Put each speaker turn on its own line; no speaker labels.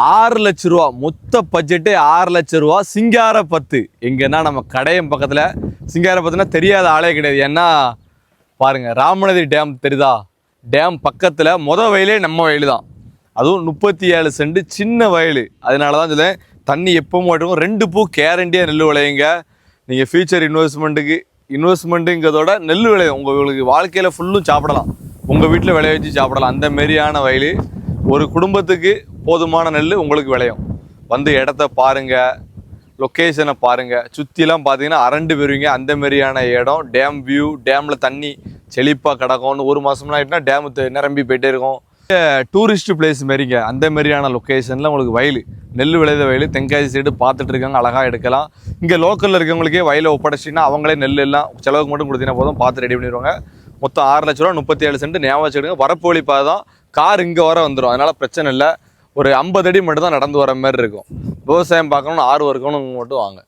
ஆறு லட்ச ரூபா மொத்த பட்ஜெட்டே ஆறு லட்ச ரூபா சிங்கார பத்து. எங்கன்னா நம்ம கடையம் பக்கத்தில் சிங்கார பத்துனா தெரியாத ஆளே கிடையாது. ஏன்னா பாருங்கள் ராமநதி டேம் தெரியுதா? டேம் பக்கத்தில் மொத வயலே நம்ம வயல் தான். அதுவும் முப்பத்தி ஏழு சென்ட் சின்ன வயல். அதனால தான் சொல்லுவேன் தண்ணி எப்பவும் மாட்டுக்கும் ரெண்டு பூ கேரண்டியாக நெல் விளையுங்க. நீங்கள் ஃபியூச்சர் இன்வெஸ்ட்மெண்ட்டுக்கு இன்வெஸ்ட்மெண்ட்டுங்கிறதோட நெல் விளையும். உங்களுக்கு வாழ்க்கையில் ஃபுல்லும் சாப்பிடலாம். உங்கள் வீட்டில் விளைய வச்சு சாப்பிடலாம். அந்த மாரியான வயல். ஒரு குடும்பத்துக்கு போதுமான நெல் உங்களுக்கு விளையும். வந்து இடத்த பாருங்க லொக்கேஷனை பாருங்க. சுற்றிலாம் பார்த்தீங்கன்னா அரண்டு பெறுவீங்க அந்த மாதிரியான இடம் டேம் வியூ டேமில் தண்ணி செழிப்பாக கிடக்கும்னு ஒரு மாதம்லாம் ஆகிட்டுனா டேமு நிரம்பி போயிட்டே இருக்கும். டூரிஸ்ட் பிளேஸ் மாரிங்க அந்த மாதிரியான லொக்கேஷனில் உங்களுக்கு வயல் நெல் விளைத வயல் தென்காசி சைடு பார்த்துட்டு இருக்காங்க அழகாக எடுக்கலாம். இங்கே லோக்கலில் இருக்கவங்களுக்கே வயலை ஒப்படைச்சின்னா அவங்களே நெல் எல்லாம் செலவுக்கு மட்டும் கொடுத்தீங்கன்னா போதும். பார்த்து ரெடி பண்ணிடுவாங்க. மொத்தம் ஆறு லட்ச ரூபா முப்பத்தி ஏழு சென்ட் ஞாபகம் வச்சுடுங்க வரப்பு வழி தான். கார் இங்கே வர வந்துடும் அதனால பிரச்சனை இல்லை. ஒரு ஐம்பது அடி மட்டும் தான் நடந்து வர மாதிரி இருக்கும். விவசாயம் பார்க்கணும்னு ஆர்வம் இருக்கணும் மட்டும் வாங்க.